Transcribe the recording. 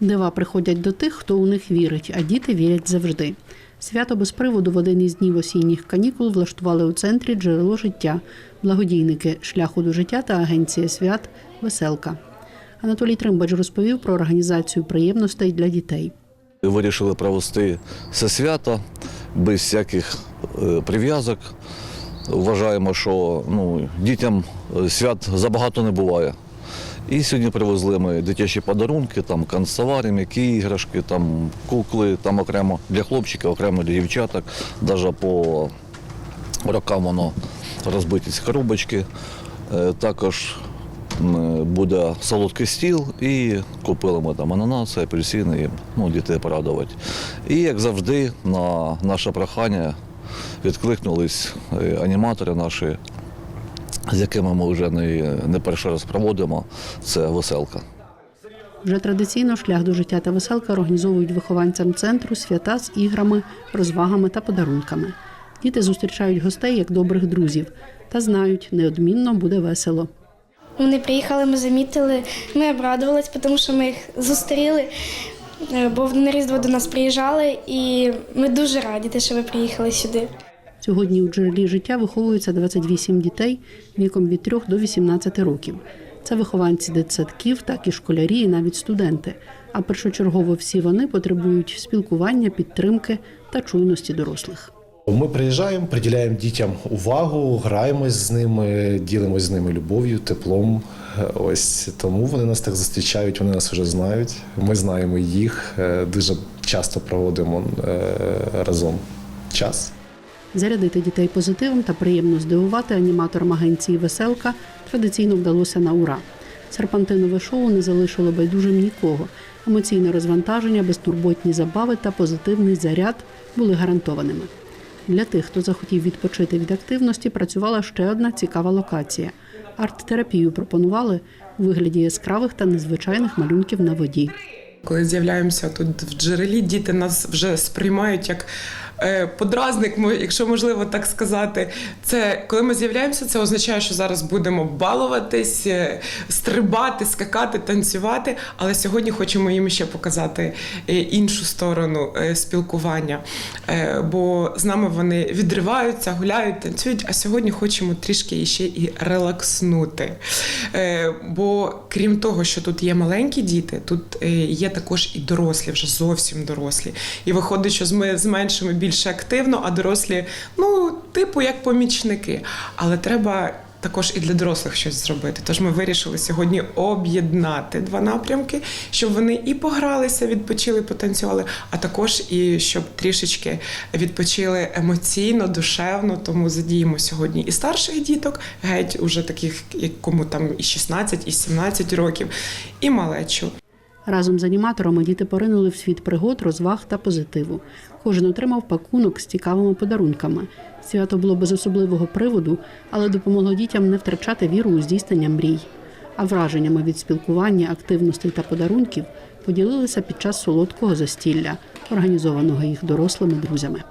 Дива приходять до тих, хто у них вірить, а діти вірять завжди. Свято без приводу в один із днів осінніх канікул влаштували у центрі джерело життя, благодійники шляху до життя та агенція свят Веселка. Анатолій Тримбач розповів про організацію приємностей для дітей. Вирішили провести це свято без всяких е, прив'язок. Вважаємо, що ну, дітям е, свят забагато не буває. І сьогодні привезли ми дитячі подарунки, там канцтовари, м'які іграшки, там кукли, там окремо для хлопчиків, окремо для дівчаток. Навіть по рокам воно розбиті ці коробочки. Е, Також буде солодкий стіл і купили ми там ананаси, апельсини, ну, дітей порадувати. І як завжди, на наше прохання відкликнулись е, аніматори наші, з якими ми вже не, не перший раз проводимо. Це веселка. Вже традиційно шлях до життя та веселка організовують вихованцям центру свята з іграми, розвагами та подарунками. Діти зустрічають гостей як добрих друзів та знають, неодмінно буде весело. Вони приїхали, ми замітили, ми обрадувались, тому що ми їх зустріли, е, бо на Різдво до нас приїжджали, і ми дуже раді, те, що ви приїхали сюди. Сьогодні у джерелі життя виховується 28 дітей віком від 3 до 18 років. Це вихованці дитсадків, так і школярі, і навіть студенти. А першочергово всі вони потребують спілкування, підтримки та чуйності дорослих. Ми приїжджаємо, приділяємо дітям увагу, граємось з ними, ділимось з ними любов'ю, теплом. Ось тому вони нас так зустрічають, вони нас вже знають. Ми знаємо їх. Е, Дуже часто проводимо е, разом час. Зарядити дітей позитивом та приємно здивувати аніматорам агенції Веселка традиційно вдалося на ура. Серпантинове шоу не залишило байдужим нікого. Емоційне розвантаження, безтурботні забави та позитивний заряд були гарантованими. Для тих, хто захотів відпочити від активності, працювала ще одна цікава локація. Арт-терапію пропонували у вигляді яскравих та незвичайних малюнків на воді. Коли з'являємося тут в джерелі, діти нас вже сприймають як подразник, якщо можливо так сказати. Це коли ми з'являємося, це означає, що зараз будемо балуватись, е, стрибати, скакати, танцювати. Але сьогодні хочемо їм ще показати е, іншу сторону е, спілкування. Е, Бо з нами вони відриваються, гуляють, танцюють. А сьогодні хочемо трішки ще і релакснути. Е, Бо крім того, що тут є маленькі діти, тут е, є також і дорослі, вже зовсім дорослі. І виходить, що ми з меншими більше активно, а дорослі, ну, типу, як помічники. Але треба. Також і для дорослих щось зробити. Тож ми вирішили сьогодні об'єднати два напрямки, щоб вони і погралися, відпочили, потанцювали, а також і щоб трішечки відпочили емоційно, душевно. Тому задіємо сьогодні і старших діток, геть уже таких, як кому там і 16, і 17 років, і малечу. Разом з аніматорами діти поринули в світ пригод, розваг та позитиву. Кожен отримав пакунок з цікавими подарунками. Свято було без особливого приводу, але допомогло дітям не втрачати віру у здійснення мрій. А враженнями від спілкування, активностей та подарунків поділилися під час солодкого застілля, організованого їх дорослими друзями.